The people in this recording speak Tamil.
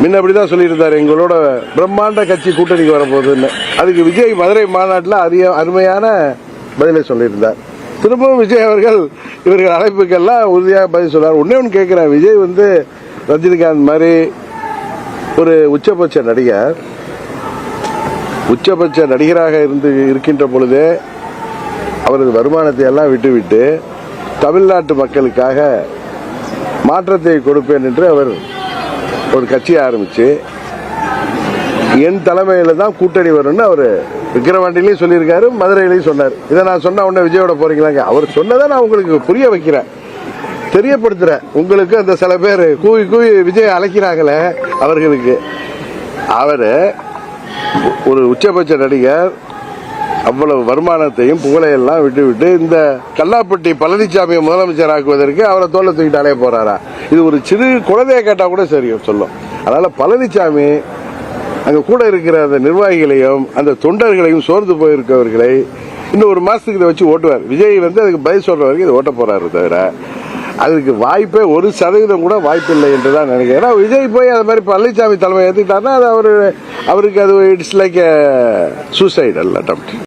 முன்ன அப்படிதான் சொல்லியிருந்தார் எங்களோட பிரம்மாண்ட கட்சி கூட்டணிக்கு வரப்போகுதுன்னு. அதுக்கு விஜய் மதுரை மாநாட்டில் அரிய அருமையான பதிலை சொல்லியிருந்தார். திரும்பவும் விஜய் அவர்கள் இவர்கள் அழைப்புக்கெல்லாம் உறுதியாக பதில் சொன்னார் ஒன்னே ஒன்று கேட்குறேன். விஜய் வந்து ரஜினிகாந்த் மாதிரி ஒரு உச்சபட்ச நடிகர். உச்சபட்ச நடிகராக இருந்து இருக்கின்ற பொழுதே அவரது வருமானத்தை எல்லாம் விட்டுவிட்டு தமிழ்நாட்டு மக்களுக்காக மாற்றத்தை கொடுப்பேன் என்று அவர் ஒரு கட்சியை ஆரம்பிச்சு என் தலைமையில தான் கூட்டணி வரும்னு அவர் விக்கிரவாண்டிலையும் சொல்லியிருக்காரு மதுரையிலையும் சொன்னார். இதை நான் சொன்ன உடனே விஜயோட போறீங்களாங்க. அவர் சொன்னதை நான் உங்களுக்கு புரிய வைக்கிறேன். தெரியப்படுத்துறேன். உங்களுக்கு அந்த சில பேர் கூவி கூவி விஜய் அழைக்கிறாங்களே அவர்களுக்கு. அவர் ஒரு உச்சபட்ச நடிகர் அவ்வளவு வருமானத்தையும் புகழையெல்லாம் விட்டு விட்டு இந்த கல்லாப்பட்டி பழனிசாமியை முதலமைச்சர் ஆக்குவதற்கு அவரை தோல்ல தூக்கிட்டாலே போறாரா? இது ஒரு சிறு குழந்தைய கேட்டால் கூட சரி சொல்லும். அதனால பழனிசாமி அங்கே கூட இருக்கிற அந்த நிர்வாகிகளையும் அந்த தொண்டர்களையும் சோர்ந்து போயிருக்கவர்களை இன்னும் ஒரு மாதத்துக்கு இதை வச்சு ஓட்டுவார். விஜய் வந்து அதுக்கு பதில் சொல்கிற வரைக்கும் இதை ஓட்ட போகிறாரு தவிர அதுக்கு வாய்ப்பே ஒரு சதவீதம் கூட வாய்ப்பு இல்லை என்று தான் நினைக்கிறேன். ஏன்னா விஜய் போய் அது மாதிரி பழனிசாமி தலைமை ஏற்றுக்கிட்டாருன்னா அது அவர் அவருக்கு அது இட்ஸ் லைக் சூசைட் அல்ல டம்